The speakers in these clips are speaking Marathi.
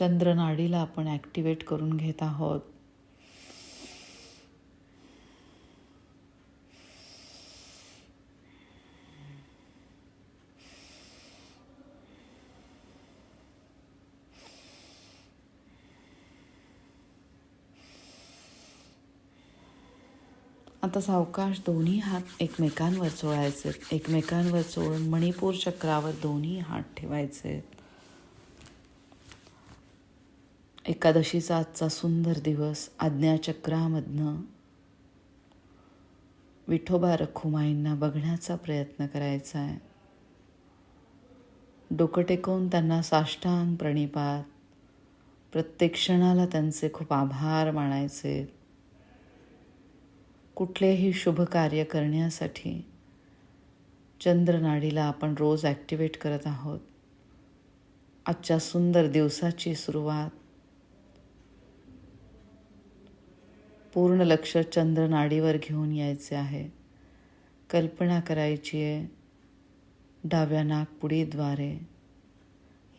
चंद्रनाडीला आपण ॲक्टिवेट करून घेत आहोत. आता सावकाश दोन्ही हात एकमेकांवर चोळायचे. एकमेकांवर चोळून मणिपूर चक्रावर दोन्ही हात ठेवायचे. एकादशीचा आजचा सुंदर दिवस आज्ञाचक्रामधनं विठोबा रखुमाईंना बघण्याचा प्रयत्न करायचा आहे डोकं टेकवून त्यांना साष्टांग प्रणिपात. प्रत्येक क्षणाला त्यांचे खूप आभार मानायचे. कुठलेही शुभ कार्य करण्यासाठी चंद्रनाडीला आपण रोज ॲक्टिवेट करत आहोत. आजच्या सुंदर दिवसाची सुरुवात पूर्ण लक्ष चंद्र नाडीवर घेऊन यायचे आहे. कल्पना करायची आहे डाव्या नागपुडीद्वारे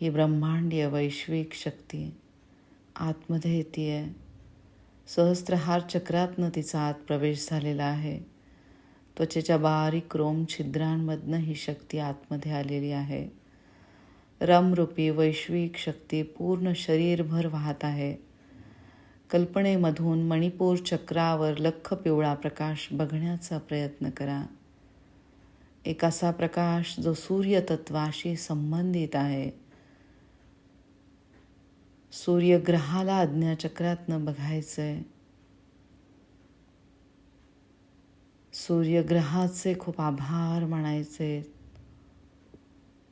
ही ब्रह्मांडीय वैश्विक शक्ती. आतमध्ये येते आहे सहस्त्रहार चक्रातनं तिचा आत प्रवेश झालेला आहे. त्वचेच्या बारीक रोम छिद्रांमधनं ही शक्ती आतमध्ये आलेली आहे. रमरूपी वैश्विक शक्ती पूर्ण शरीरभर वाहत आहे. कल्पनेमधून मणिपूर चक्रावर लख पिवळा प्रकाश बघण्याचा प्रयत्न करा. एक असा प्रकाश जो सूर्यतत्वाशी संबंधित आहे. सूर्यग्रहाला आज्ञाचक्रातनं बघायचंय. सूर्यग्रहाचे खूप आभार मानायचे.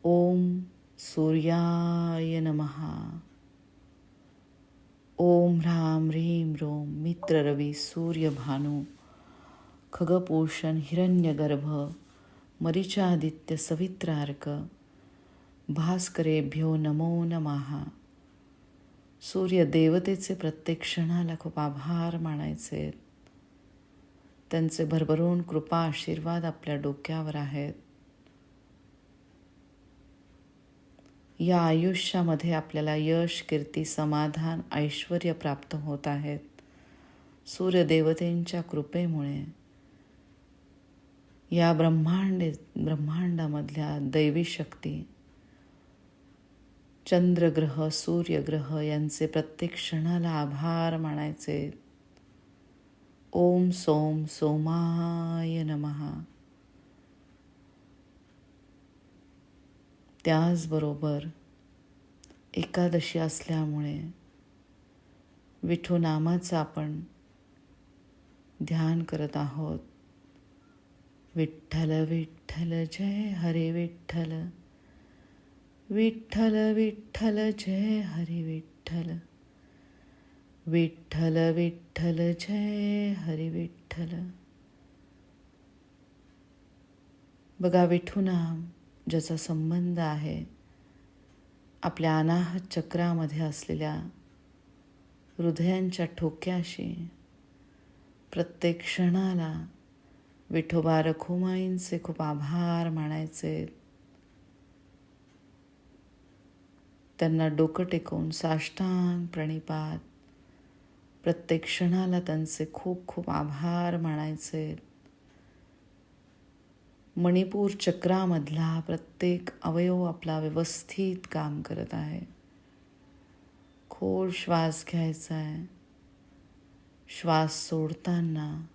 ओम सूर्याय नमहा ओम ह्राम ह्रीं रोम मित्र रवी सूर्य भानू खगपोषण हिरण्यगर्भ मरिचादित्य सवित्रार्क भास्करेभ्यो नमो नमहा सूर्य देवतेचे प्रत्येक क्षणाला खूप आभार मानायचे. त्यांचे भरभरून कृपा आशीर्वाद आपल्या डोक्यावर आहेत. या आयुष्यामध्ये आपल्याला यश कीर्ती समाधान ऐश्वर प्राप्त होत आहेत. सूर्यदेवतेंच्या कृपेमुळे. या ब्रह्मांड ब्रह्मांडामधल्या दैवी शक्ती चंद्रग्रह सूर्यग्रह यांचे प्रत्येक क्षणाला आभार मानायचे. ओम सोम सोमाय नमहा त्याचबरोबर एकादशी असल्यामुळे विठू नामाचं आपण ध्यान करत आहोत. विठ्ठल विठ्ठल जय हरे विठ्ठल. विठ्ठल विठ्ठल जय हरे विठ्ठल. विठ्ठल विठ्ठल जय हरे विठ्ठल. बघा विठू नाम ज्याचा संबंध आहे आपल्या अनाहत चक्रामध्ये असलेल्या हृदयांच्या ठोक्याशी प्रत्येक क्षणाला विठोबा रखुमाईंचे खूप आभार मानायचे. त्यांना डोकं टेकवून साष्टांग प्रणिपात प्रत्येक क्षणाला त्यांचे खूप खूप आभार मानायचे. मणिपूर चक्रामधला प्रत्येक अवयव आपला व्यवस्थित काम करत आहे. खोल श्वास घ्यायचा आहे. श्वास सोडताना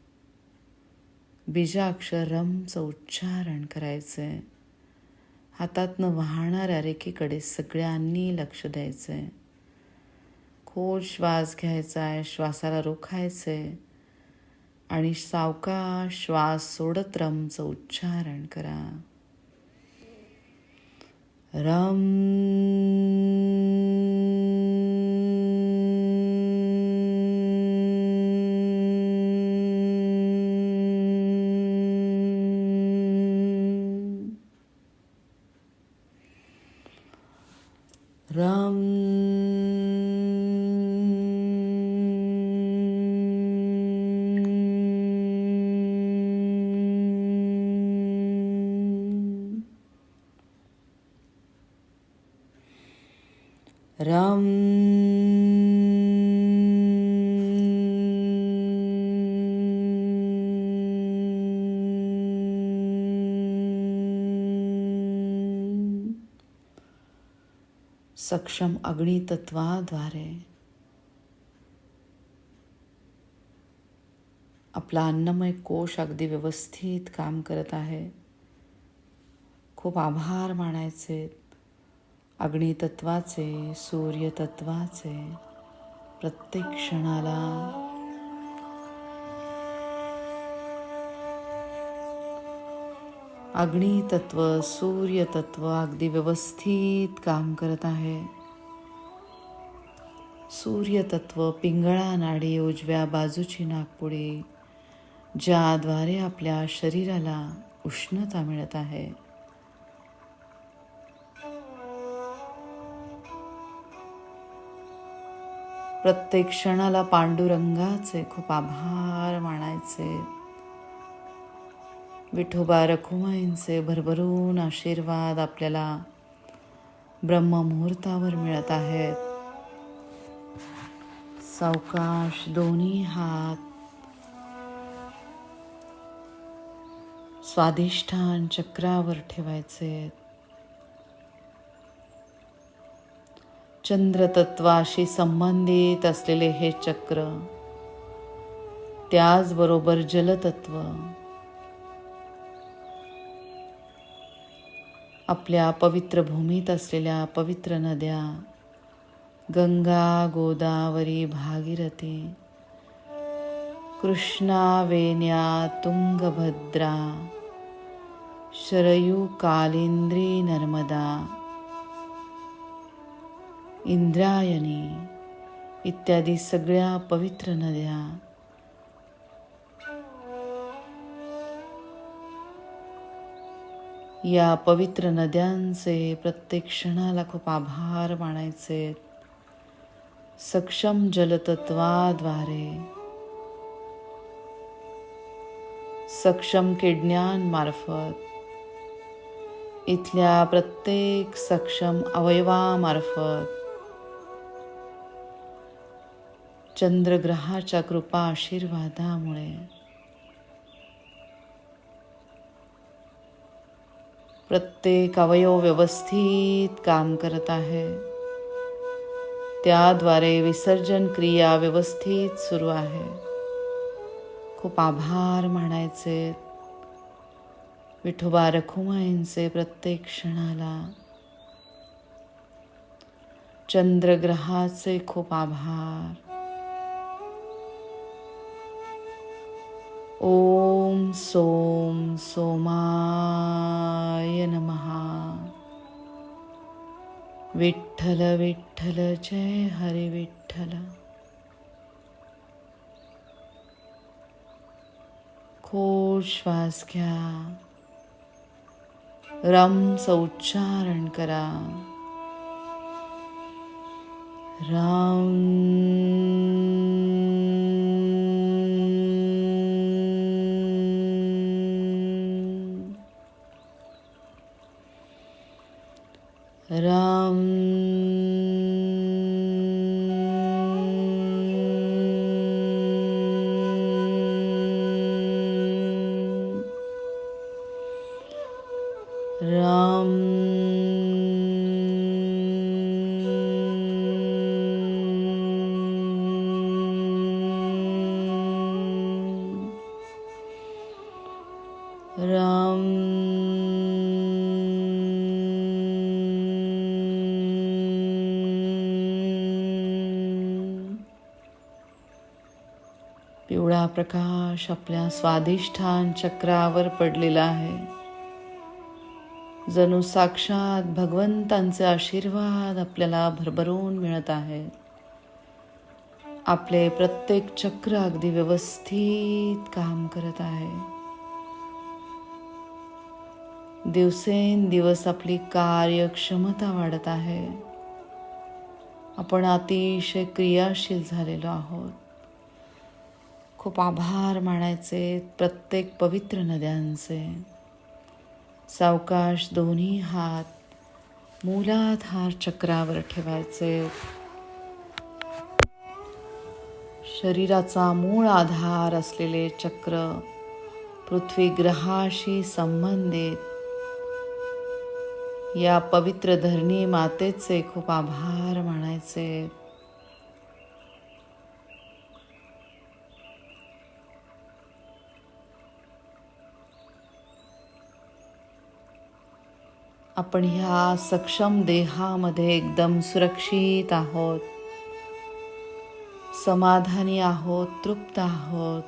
बीजाक्षर रमचं उच्चारण करायचं आहे हातातनं वाहणाऱ्या रेखेकडे सगळ्यांनी लक्ष द्यायचं आहे खोल श्वास घ्यायचा आहे श्वासाला रोखायचं आहे आणि सावका श्वास सोडत रमचं उच्चारण करा. रम. रम. सक्षम अग्नितत्वाद्वारे. आपला अन्नमय कोश अगदी व्यवस्थित काम करत आहे. खूप आभार मानायचे. अग्नितत्वाचे सूर्यतत्वाचे प्रत्येक क्षणाला अग्नितत्व सूर्यतत्व अगदी व्यवस्थित काम करत आहे. सूर्यतत्व पिंगळा नाडी उजव्या बाजूची नागपुडी ज्याद्वारे आपल्या शरीराला उष्णता मिळत आहे. प्रत्येक क्षणाला पांडुरंगाचे खूप आभार मानायचे. विठोबा रखुमाईंचे भरभरून आशीर्वाद आपल्याला ब्रह्ममुहूर्तावर मिळत आहेत. सावकाश दोन्ही हात स्वाधिष्ठान चक्रावर ठेवायचे. चंद्रतत्वाशी संबंधित असलेले हे चक्र त्याचबरोबर जलतत्व आपल्या पवित्र भूमीत असलेल्या पवित्र नद्या गंगा गोदावरी भागीरथी कृष्णा वेण्या तुंगभद्रा शरयू कालिंद्री नर्मदा इंद्रायणी इत्यादी सगळ्या पवित्र नद्या या पवित्र नद्यांचे प्रत्येक क्षणाला खूप आभार मानायचे. सक्षम जलतत्वाद्वारे. सक्षम किडण्यांमार्फत इथल्या प्रत्येक सक्षम अवयवामार्फत. चंद्रग्रहाच्या कृपा आशीर्वादामुळे. प्रत्येक अवयव व्यवस्थित काम करत आहे. त्याद्वारे विसर्जन क्रिया व्यवस्थित सुरू आहे. खूप आभार म्हणायचे. विठोबा रखुमाईंचे प्रत्येक क्षणाला. चंद्रग्रहाचे खूप आभार. ओम सोम सोमाय नमहा विठ्ठल विठ्ठल, जय हरे विठ्ठल। खोल श्वास घ्या रमचं उच्चारण करा। राम। पिवळा प्रकाश आपल्या स्वादिष्ठान चक्रावर पडलेला आहे. जणू साक्षात भगवंतांचे आशीर्वाद आपल्याला भरभरून मिळत आहे. आपले प्रत्येक चक्र अगदी व्यवस्थित काम करत आहे. दिवसेंदिवस आपली कार्यक्षमता वाढत आहे. आपण अतिशय क्रियाशील झालेलो आहोत. खूप आभार मानायचे प्रत्येक पवित्र नद्यांचे. सावकाश दोन्ही हात मूलाधार चक्रावर ठेवायचे. शरीराचा मूळ आधार असलेले चक्र पृथ्वी ग्रहाशी संबंधित. या पवित्र धरणी मातेचे खूप आभार मानायचे. आपण ह्या सक्षम देहामध्ये एकदम सुरक्षित आहोत. समाधानी आहोत तृप्त आहोत.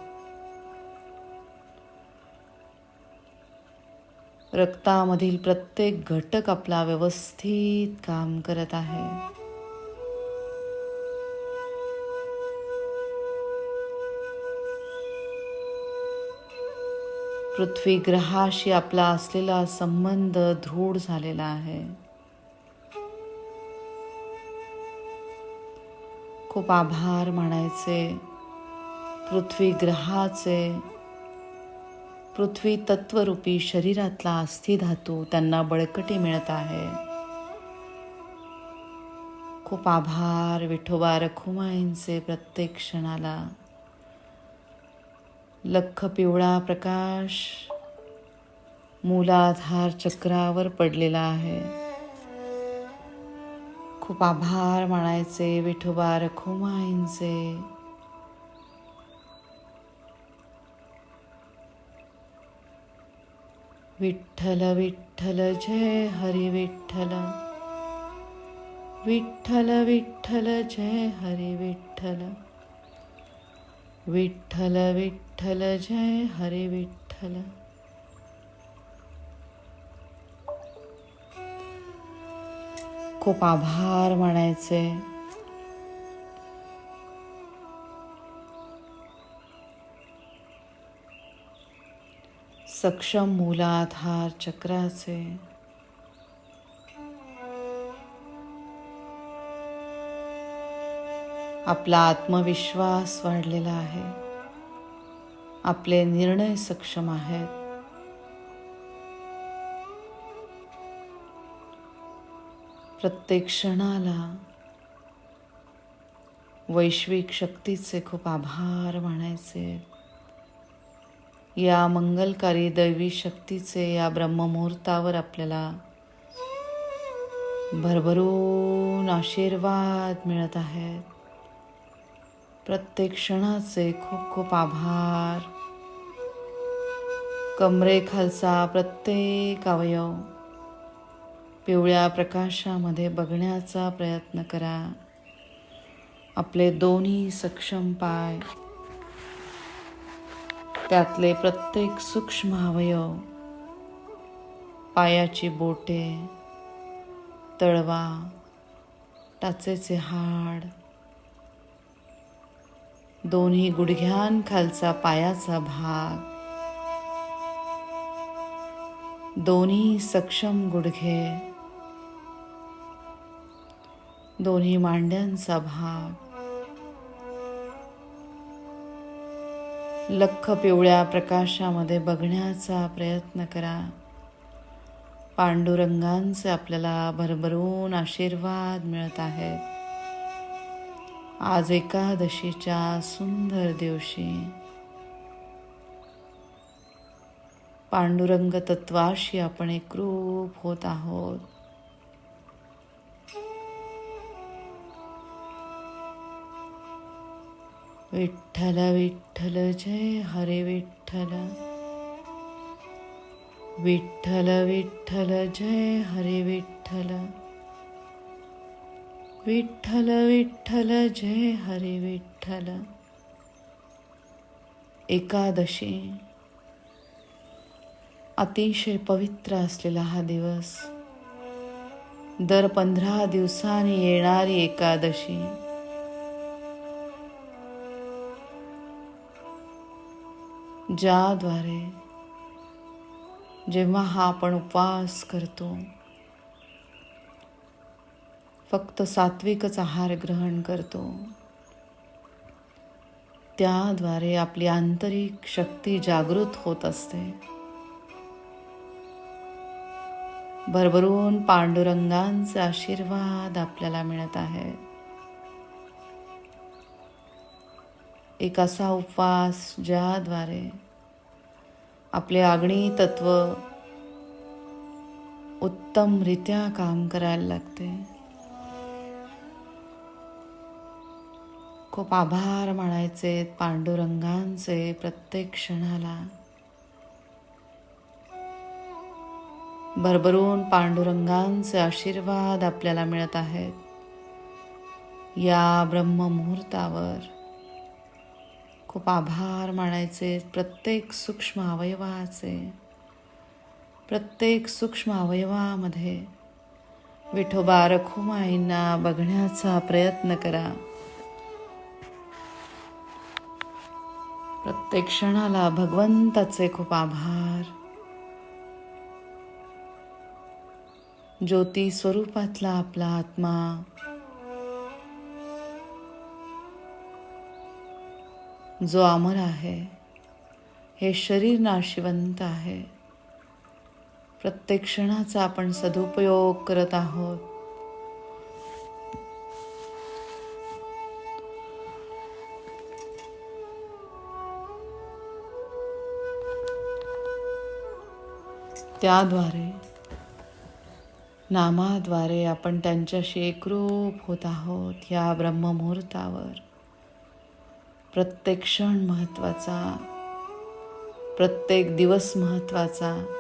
रक्तामधील प्रत्येक घटक आपला व्यवस्थित काम करत आहे. पृथ्वी ग्रहाशी आपला असलेला संबंध दृढ झालेला आहे. खूप आभार मानायचे. पृथ्वी ग्रहाचे पृथ्वी तत्वरूपी शरीरातला अस्थिधातू त्यांना बळकटी मिळत आहे. खूप आभार विठोबा रखुमाईंचे प्रत्येक क्षणाला. लख पिवळा प्रकाश मूलाधार चक्रावर पडलेला आहे. खूप आभार मानायचे विठोबा रखुमाईंचे. विठ्ठल विठ्ठल जय हरी विठ्ठल. विठ्ठल विठ्ठल जय हरी विठ्ठल. विठ्ठल विठ्ठल जय हरी विठ्ठल. खूप आभार म्हणायचे सक्षम मूलाधार चक्राचे. आपला आत्मविश्वास वाढलेला आहे. आपले निर्णय सक्षम आहेत. प्रत्येक क्षणाला वैश्विक शक्तीचे खूप आभार मानायचे. या मंगलकारी दैवी शक्तीचे या ब्रह्ममुहूर्तावर आपल्याला भरभरून आशीर्वाद मिळत आहेत. प्रत्येक क्षणाचे खूप खूप आभार. कमरेखालचा प्रत्येक अवयव. पिवळ्या प्रकाशामध्ये बघण्याचा प्रयत्न करा. आपले दोन्ही सक्षम पाय. त्यातले प्रत्येक सूक्ष्म अवयव. पायाची बोटे. तळवा. टाचेचे हाड. दोन्ही गुडघ्यांखालचा पायाचा भाग. दोन्ही सक्षम गुडघे. दोन्ही मांड्यांचा भाग. लख पिवळ्या प्रकाशामध्ये बघण्याचा प्रयत्न करा. पांडुरंगांचे आपल्याला भरभरून आशीर्वाद मिळत आहेत. आज एकादशीच्या सुंदर दिवशी पांडुरंग तत्वाशी आपण एकरूप होत आहोत. विठ्ठल विठ्ठल जय हरे विठ्ठल. विठ्ठल विठ्ठल जय हरे विठ्ठल. विठ्ठल विठ्ठल जय हरे विठ्ठल. एकादशी. अतिशय पवित्र असलेला हा दिवस. दर पंधरा दिवसांनी येणारी एकादशी. ज्याद्वारे जेव्हा हा आपण उपवास करतो फक्त सात्विकच आहार ग्रहण करतो. त्याद्वारे आपली आंतरिक शक्ती जागृत होत असते. भरभरून पांडुरंगांचे आशीर्वाद आपल्याला मिळत आहे एक असा उपवास ज्याद्वारे आपले आग्नेय तत्व उत्तमरित्या काम करायला लागते. खूप आभार मानायचे पांडुरंगांचे प्रत्येक क्षणाला. भरभरून पांडुरंगांचे आशीर्वाद आपल्याला मिळत आहेत. या ब्रह्ममुहूर्तावर खूप आभार मानायचे प्रत्येक सूक्ष्म अवयवाचे. प्रत्येक सूक्ष्म अवयवामध्ये विठोबा रखुमाईंना बघण्याचा प्रयत्न करा. प्रत्येक क्षणाला भगवंताचे खूप आभार. ज्योती स्वरूपातला आपला आत्मा. जो अमर आहे हे शरीर नाशिवंत आहे. प्रत्येक क्षणाचा आपण सदुपयोग करत आहोत. त्याद्वारे नामाद्वारे आपण त्यांच्याशी एकरूप होत आहोत या ब्रह्ममुहूर्तावर. प्रत्येक क्षण महत्त्वाचा प्रत्येक दिवस महत्त्वाचा.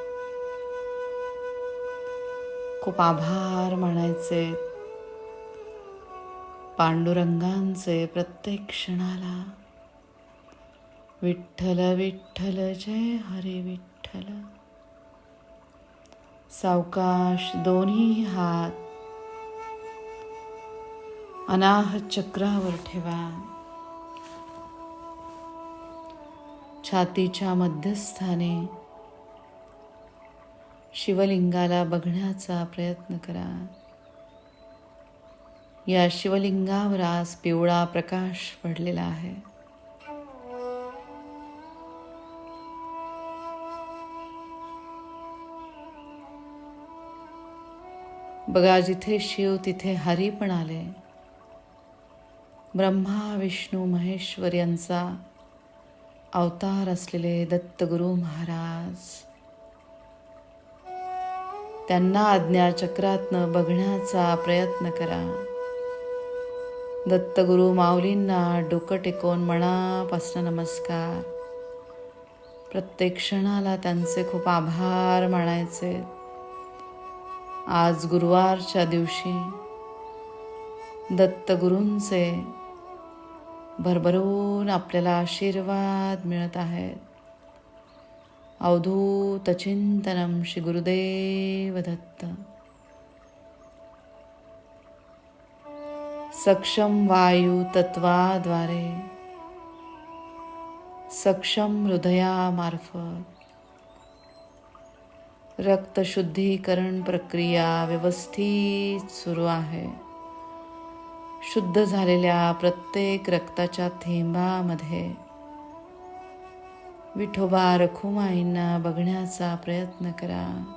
खूप आभार म्हणायचे पांडुरंगांचे प्रत्येक क्षणाला. विठ्ठल विठ्ठल जय हरे विठ्ठल. सावकाश दोन्ही हात. अनाहत चक्रावर ठेवा. छातीच्या मध्यस्थाने शिवलिंगाला बघण्याचा प्रयत्न करा. या शिवलिंगावर आज पिवळा प्रकाश पडलेला आहे. बघा जिथे शिव तिथे हरी पण आले. ब्रह्मा विष्णू महेश्वर यांचा अवतार असलेले दत्तगुरु महाराज. त्यांना आज्ञाचक्रातनं बघण्याचा प्रयत्न करा. दत्तगुरु माऊलींना डोकं टेकवून मनापासून नमस्कार. प्रत्येक क्षणाला त्यांचे खूप आभार मानायचे. आज गुरुवारच्या दिवशी दत्तगुरूंचे भरभरून आपल्याला आशीर्वाद मिळत आहेत. अवधूत चिंतनम श्री गुरुदेव दत्त. सक्षम वायू तत्वाद्वारे सक्षम हृदयामार्फत रक्तशुद्धीकरण प्रक्रिया व्यवस्थित सुरू आहे. शुद्ध झालेल्या प्रत्येक रक्ताच्या थेंबामध्ये विठोबा रखुमाईंना बघण्याचा प्रयत्न करा.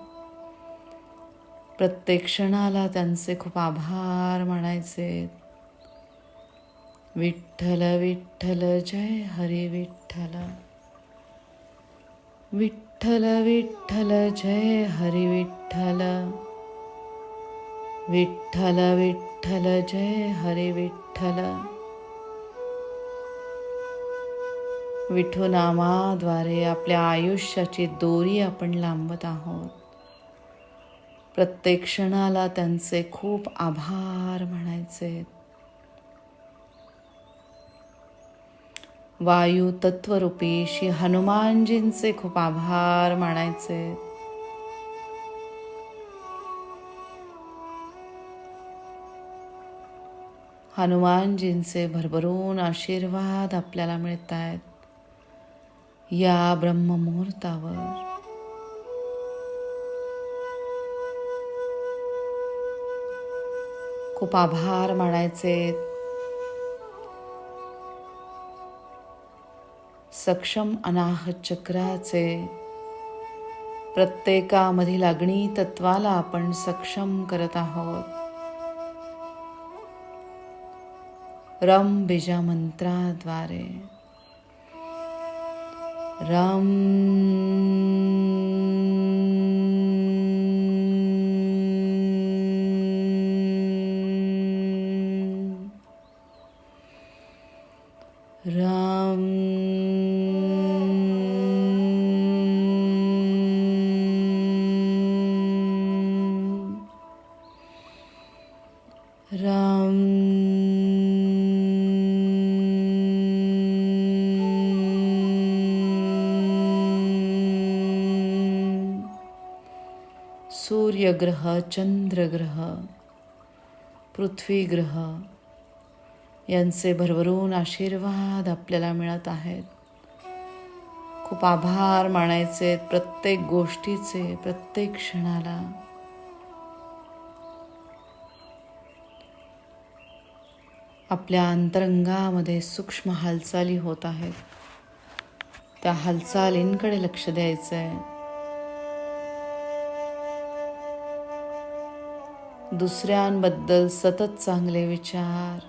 प्रत्येक क्षणाला त्यांचे खूप आभार मानायचे. विठ्ठल विठ्ठल जय हरी विठ्ठल. विठ्ठल विठ्ठल विठ्ठल जय हरी विठ्ठल. विठ्ठल विठ्ठल जय हरी विठ्ठल. विठुनामाद्वारे आपल्या आयुष्याची दोरी आपण लांबत आहोत. प्रत्येक क्षणाला त्यांचे खूप आभार म्हणायचे. वायू तत्वरूपी श्री हनुमानजींचे खूप आभार मानायचे. हनुमानजींचे भरभरून आशीर्वाद आपल्याला मिळत आहेत या ब्रह्ममुहूर्तावर. खूप आभार मानायचे. सक्षम अनाहत चक्राचे प्रत्येकामधील अग्नी तत्वाला आपण सक्षम करत आहोत. रम बीजा मंत्राद्वारे रम सूर्यग्रह चंद्रग्रह पृथ्वीग्रह यांचे भरभरून आशीर्वाद आपल्याला मिळत आहेत. खूप आभार मानायचे प्रत्येक गोष्टीचे प्रत्येक क्षणाला. आपल्या अंतरंगामध्ये सूक्ष्म हालचाली होत आहेत. त्या हालचालींकडे लक्ष द्यायचं आहे दुसऱ्यांबद्दल सतत चांगले विचार.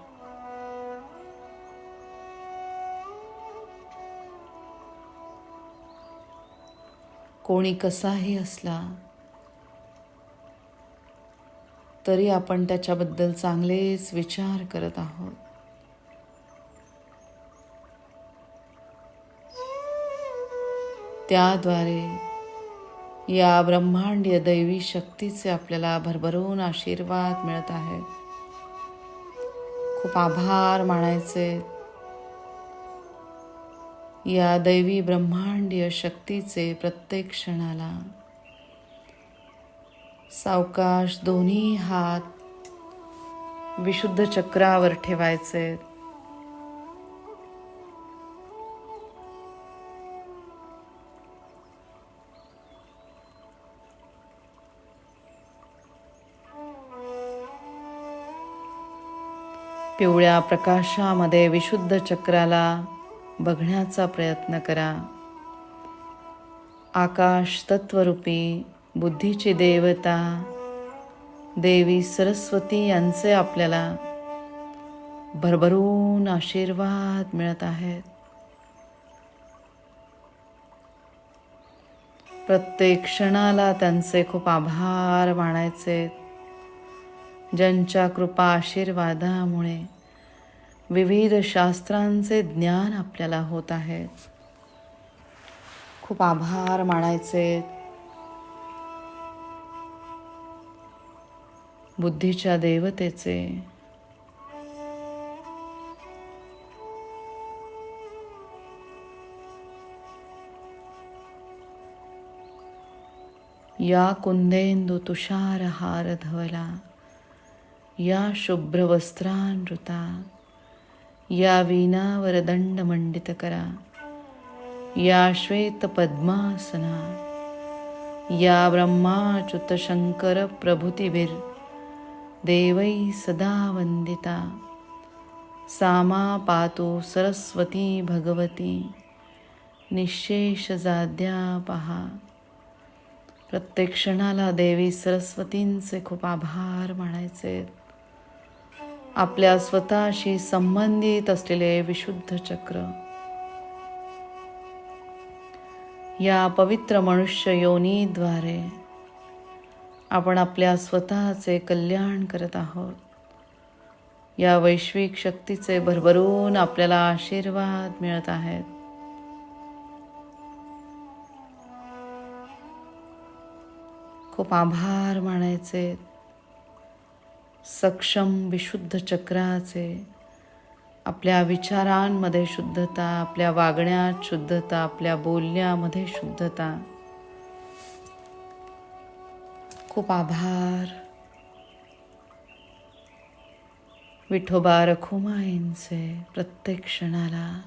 कोणी कसाही असला तरी आपण त्याच्याबद्दल चांगलेच विचार करत आहोत. त्याद्वारे या ब्रह्मांडीय दैवी शक्तीचे आपल्याला भरभरून आशीर्वाद मिळत आहेत. खूप आभार मानायचे. या दैवी ब्रह्मांडीय शक्तीचे प्रत्येक क्षणाला. सावकाश दोन्ही हात विशुद्ध चक्रावर ठेवायचे. पिवळ्या प्रकाशामध्ये विशुद्ध चक्राला बघण्याचा प्रयत्न करा. आकाश तत्वरूपी बुद्धीची देवता देवी सरस्वती यांचे आपल्याला भरभरून आशीर्वाद मिळत आहेत. प्रत्येक क्षणाला त्यांचे खूप आभार मानायचे. ज्यांच्या कृपा आशीर्वादामुळे विविध शास्त्रांचे ज्ञान आपल्याला होत आहे. खूप आभार मानायचे. बुद्धीच्या देवतेचे. या कुंदेंदू तुषारहार धवला. या शुभ्रवस्त्रानृता या वीणावर दंड मंडित करा या श्वेत पद्मासना या ब्रह्माच्युत शंकर देवै सदा वंदिता सामा पातु सरस्वती भगवती निशेष जाद्या पहा प्रत्येक क्षणाला देवी सरस्वतींचे खूप आभार मानायचे. आपल्या स्वतःशी संबंधित असलेले विशुद्ध चक्र. या पवित्र मनुष्य योनीद्वारे आपण आपल्या स्वतःचे कल्याण करत आहोत. या वैश्विक शक्तीचे भरभरून आपल्याला आशीर्वाद मिळत आहेत. खूप आभार मानायचे. सक्षम विशुद्ध चक्राचे आपल्या विचारांमध्ये शुद्धता आपल्या वागण्यात शुद्धता आपल्या बोलण्यामध्ये शुद्धता. खूप आभार. विठोबा रखुमाईंचे प्रत्येक क्षणाला.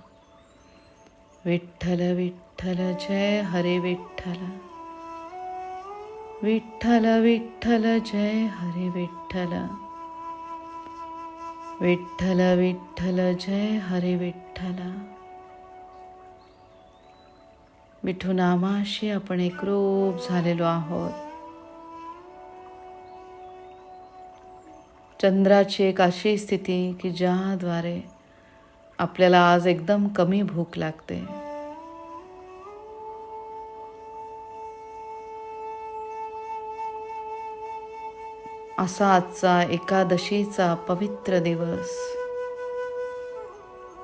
विठ्ठल विठ्ठल जय हरे विठ्ठल. विठ्ठल विठ्ठल जय हरे विठ्ठल. विठ्ठल विठ्ठल जय हरे विठ्ठल. विठुनामाशी आपण एकरूप झालेलो आहोत. चंद्राची एक अशी स्थिती की ज्याद्वारे आपल्याला आज एकदम कमी भूक लागते. असा आजचा एकादशीचा पवित्र दिवस.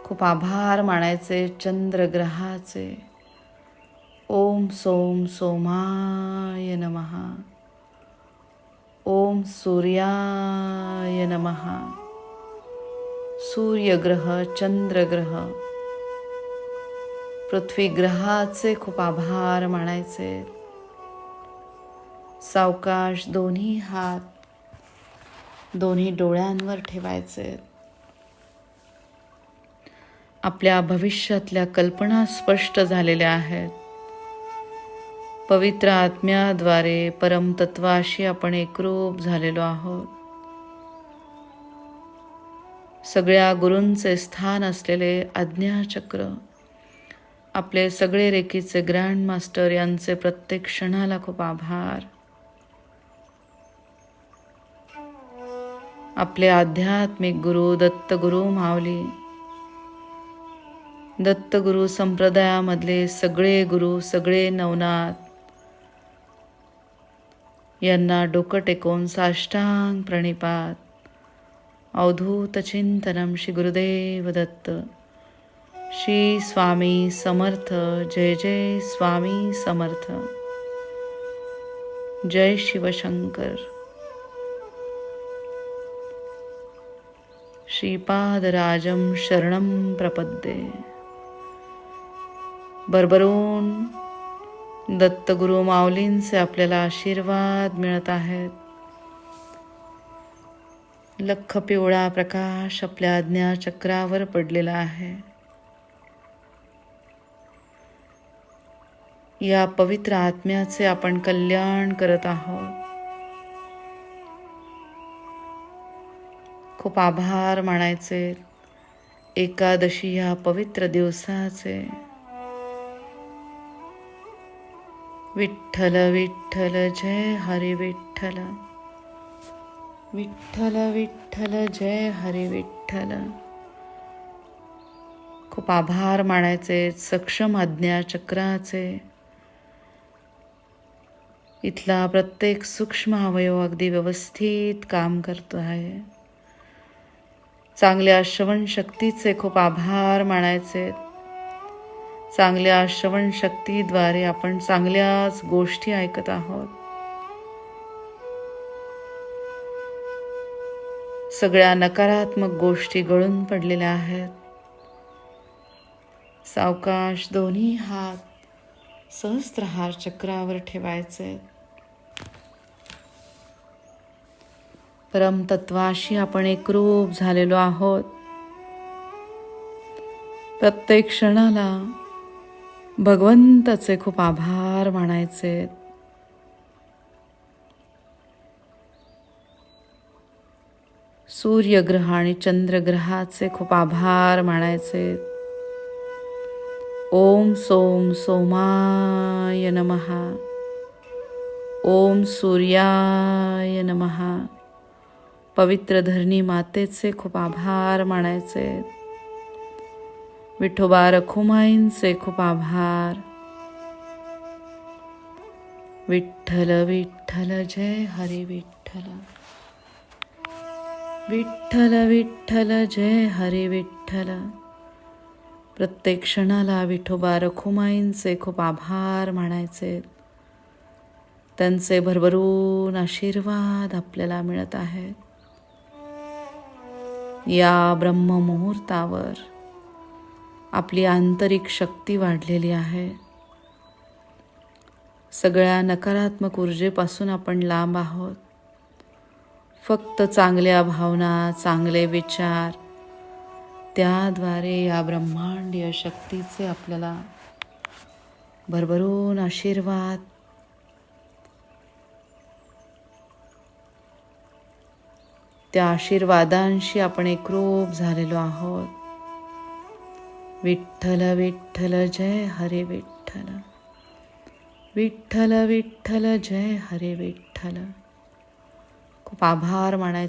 खूप आभार मानायचे चंद्रग्रहाचे. ओम सोम सोमाय नमहा ओम सूर्याय नमहा सूर्यग्रह चंद्रग्रह. पृथ्वीग्रहाचे खूप आभार मानायचे. सावकाश दोन्ही हात दोन्ही डोळ्यांवर ठेवायचे. आपल्या भविष्यातल्या कल्पना स्पष्ट झालेल्या आहेत. पवित्र आत्म्याद्वारे परमतत्वाशी आपण एकरूप झालेलो आहोत. सगळ्या गुरूंचे स्थान असलेले आज्ञाचक्र आपले सगळे रेकीचे ग्रँड मास्टर यांचे प्रत्येक क्षणाला खूप आभार. आपले आध्यात्मिक गुरु दत्तगुरु मावली दत्तगुरु संप्रदायामधले सगळे गुरु सगळे नवनाथ यांना डोकं टेकून साष्टांग प्रणिपात. अवधूत चिंतनम श्री गुरुदेव दत्त. श्री स्वामी समर्थ. जय जय स्वामी समर्थ. जय शिवशंकर. श्रीपादराजं शरणं प्रपद्ये। बरबरून दत्तगुरु माऊलींचे आपल्याला आशीर्वाद मिळत आहेत। लख पिवळा प्रकाश आपल्या आज्ञाचक्रावर पडलेला आहे। या पवित्र आत्म्याचे आपण कल्याण करत आहोत। खूप आभार मानायचे. एकादशी ह्या पवित्र दिवसाचे. विठ्ठल विठ्ठल जय हरी विठ्ठल. विठ्ठल विठ्ठल जय हरी विठ्ठल. खूप आभार मानायचे सक्षम आज्ञा चक्राचे इथला प्रत्येक सूक्ष्म अवयव अगदी व्यवस्थित काम करतो आहे चांगल्या श्रवण शक्तीचे खूप आभार मानायचे. चांगल्या श्रवण शक्तीद्वारे आपण चांगल्याच गोष्टी ऐकत आहोत. सगळ्या नकारात्मक गोष्टी गळून पडलेल्या आहेत. सावकाश दोन्ही हात सहस्त्रहार चक्रावर ठेवायचे. परमतत्वाशी आपण एकरूप झालेलो आहोत. प्रत्येक क्षणाला भगवंताचे खूप आभार मानायचे. सूर्यग्रह आणि चंद्रग्रहाचे खूप आभार मानायचे. ओम सोम सोमाय नमहा ओम सूर्याय नमहा पवित्र धरणी मातेचे खूप आभार मानायचे. विठोबा रखुमाईंचे खूप आभार. विठ्ठल विठ्ठल जय हरी विठ्ठल. विठ्ठल विठ्ठल जय हरी विठ्ठल. प्रत्येक क्षणाला विठोबा रखुमाईंचे खूप आभार मानायचे. त्यांचे भरभरून आशीर्वाद आपल्याला मिळत आहेत. या ब्रह्ममुहूर्तावर आपली आंतरिक शक्ती वाढलेली आहे. सगळ्या नकारात्मक ऊर्जेपासून आपण लांब आहोत. फक्त चांगल्या भावना चांगले विचार त्याद्वारे या ब्रह्मांडीय शक्तीचे आपल्याला भरभरून आशीर्वाद त्या आशीर्वादांशी आपण एकरूप झालेलो आहोत. विठ्ठल विठ्ठल जय हरे विठ्ठल. विठ्ठल विठ्ठल जय हरे विठ्ठल. खूप आभार मानायचे